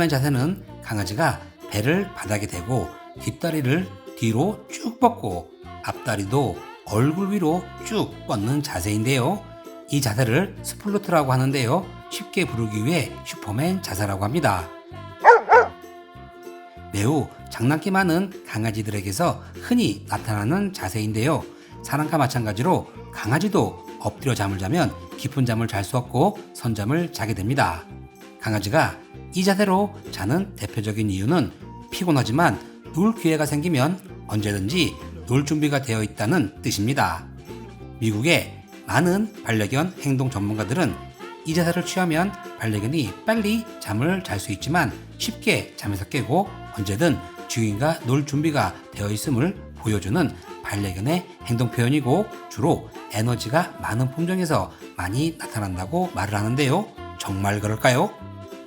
슈퍼맨 자세는 강아지가 배를 바닥에 대고 뒷다리를 뒤로 쭉 뻗고 앞다리도 얼굴 위로 쭉 뻗는 자세인데요. 이 자세를 스플루트라고 하는데요. 쉽게 부르기 위해 슈퍼맨 자세라고 합니다. 매우 장난기 많은 강아지들에게서 흔히 나타나는 자세인데요. 사람과 마찬가지로 강아지도 엎드려 잠을 자면 깊은 잠을 잘 수 없고 선잠을 자게 됩니다. 강아지가 이 자세로 자는 대표적인 이유는 피곤하지만 놀 기회가 생기면 언제든지 놀 준비가 되어 있다는 뜻입니다. 미국의 많은 반려견 행동 전문가들은 이 자세를 취하면 반려견이 빨리 잠을 잘 수 있지만 쉽게 잠에서 깨고 언제든 주인과 놀 준비가 되어 있음을 보여주는 반려견의 행동 표현이고 주로 에너지가 많은 품종에서 많이 나타난다고 말을 하는데요. 정말 그럴까요?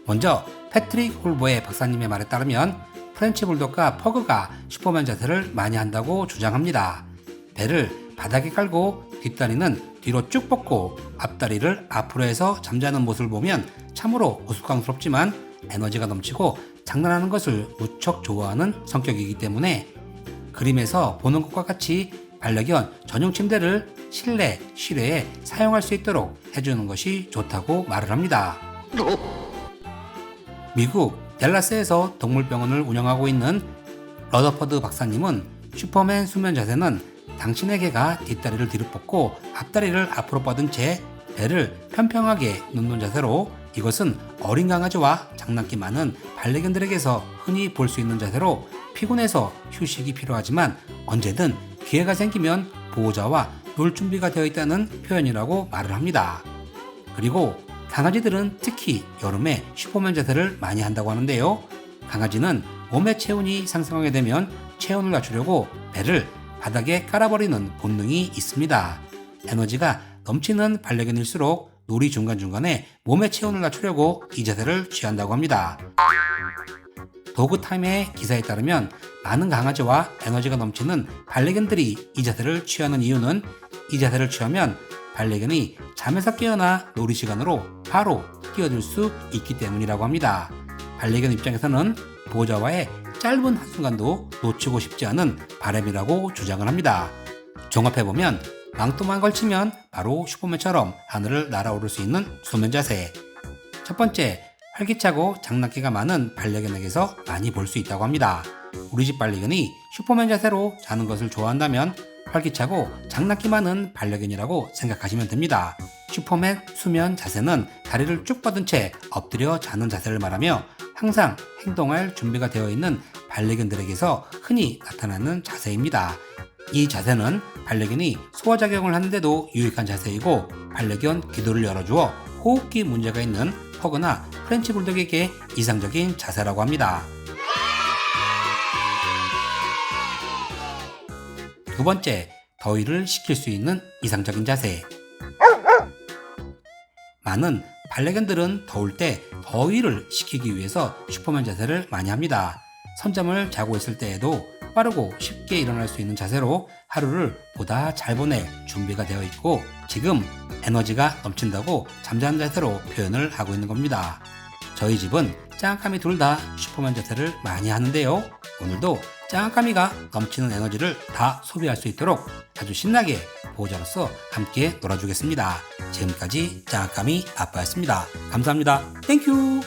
먼저 패트릭 홀보의 박사님의 말에 따르면 프렌치 불독과 퍼그가 슈퍼맨 자세를 많이 한다고 주장합니다. 배를 바닥에 깔고 뒷다리는 뒤로 쭉 뻗고 앞다리를 앞으로 해서 잠자는 모습을 보면 참으로 우스꽝스럽지만 에너지가 넘치고 장난하는 것을 무척 좋아하는 성격이기 때문에 그림에서 보는 것과 같이 반려견 전용 침대를 실내, 실외에 사용할 수 있도록 해주는 것이 좋다고 말을 합니다. 미국 델라스에서 동물병원을 운영하고 있는 러더퍼드 박사님은 슈퍼맨 수면 자세는 당신의 개가 뒷다리를 뒤로 뻗고 앞다리를 앞으로 뻗은 채 배를 평평하게 눕는 자세로 이것은 어린 강아지와 장난기 많은 반려견들에게서 흔히 볼 수 있는 자세로 피곤해서 휴식이 필요하지만 언제든 기회가 생기면 보호자와 놀 준비가 되어 있다는 표현이라고 말을 합니다. 그리고 강아지들은 특히 여름에 슈퍼맨 자세를 많이 한다고 하는데요. 강아지는 몸의 체온이 상승하게 되면 체온을 낮추려고 배를 바닥에 깔아버리는 본능이 있습니다. 에너지가 넘치는 반려견일수록 놀이 중간중간에 몸의 체온을 낮추려고 이 자세를 취한다고 합니다. 도그타임의 기사에 따르면 많은 강아지와 에너지가 넘치는 반려견들이 이 자세를 취하는 이유는 이 자세를 취하면 반려견이 잠에서 깨어나 놀이 시간으로 바로 뛰어들 수 있기 때문이라고 합니다. 반려견 입장에서는 보호자와의 짧은 한순간도 놓치고 싶지 않은 바람이라고 주장을 합니다. 종합해보면 망토만 걸치면 바로 슈퍼맨처럼 하늘을 날아오를 수 있는 수면 자세. 첫 번째, 활기차고 장난기가 많은 반려견에게서 많이 볼 수 있다고 합니다. 우리 집 반려견이 슈퍼맨 자세로 자는 것을 좋아한다면 활기차고 장난기 많은 반려견이라고 생각하시면 됩니다. 슈퍼맨 수면 자세는 다리를 쭉 뻗은 채 엎드려 자는 자세를 말하며 항상 행동할 준비가 되어 있는 반려견들에게서 흔히 나타나는 자세입니다. 이 자세는 반려견이 소화작용을 하는데도 유익한 자세이고 반려견 기도를 열어주어 호흡기 문제가 있는 퍼그나 프렌치 불독에게 이상적인 자세라고 합니다. 두 번째, 더위를 식힐 수 있는 이상적인 자세. 많은 반려견들은 더울 때 더위를 식히기 위해서 슈퍼맨 자세를 많이 합니다. 선잠을 자고 있을 때에도 빠르고 쉽게 일어날 수 있는 자세로 하루를 보다 잘 보낼 준비가 되어 있고 지금 에너지가 넘친다고 잠자는 자세로 표현을 하고 있는 겁니다. 저희 집은 짱까미 둘다 슈퍼맨 자세를 많이 하는데요. 오늘도 짱까미가 넘치는 에너지를 다 소비할 수 있도록 아주 신나게 보호자로서 함께 놀아주겠습니다. 지금까지 짱까미 아빠였습니다. 감사합니다. 땡큐!